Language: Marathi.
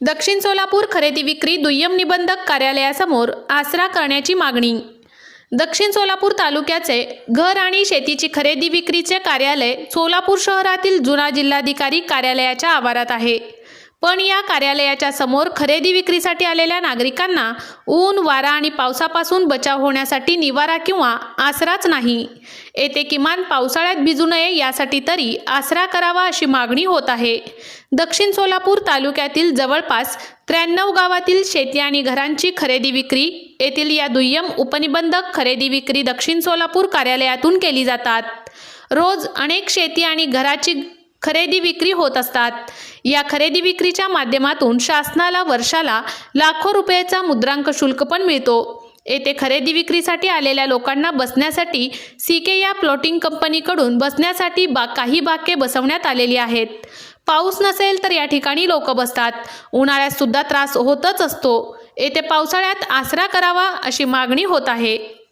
दक्षिण सोलापूर खरेदी विक्री दुय्यम निबंधक कार्यालयासमोर आसरा करण्याची मागणी. दक्षिण सोलापूर तालुक्याचे घर आणि शेतीची खरेदी विक्रीचे कार्यालय सोलापूर शहरातील जुना जिल्हाधिकारी कार्यालयाच्या आवारात आहे. पण या कार्यालयाच्या समोर खरेदी विक्रीसाठी आलेल्या नागरिकांना ऊन वारा आणि पावसापासून बचाव होण्यासाठी निवारा किंवा आसराच नाही. येथे किमान पावसाळ्यात भिजू नये यासाठी तरी आसरा करावा अशी मागणी होत आहे. दक्षिण सोलापूर तालुक्यातील जवळपास त्र्याण्णव गावातील शेती आणि घरांची खरेदी विक्री येथील या दुय्यम उपनिबंधक खरेदी विक्री दक्षिण सोलापूर कार्यालयातून केली जातात. रोज अनेक शेती आणि घराची खरेदी विक्री होत असतात. या खरेदी विक्रीच्या माध्यमातून शासनाला वर्षाला लाखो रुपयाचा मुद्रांक शुल्क पण मिळतो. येथे खरेदी विक्रीसाठी आलेल्या लोकांना बसण्यासाठी सीके या प्लॉटिंग कंपनीकडून बसण्यासाठी बा काही बाके बसवण्यात आलेली आहेत. पाऊस नसेल तर या ठिकाणी लोक बसतात. उन्हाळ्यात सुद्धा त्रास होतच असतो. येथे पावसाळ्यात आसरा करावा अशी मागणी होत आहे.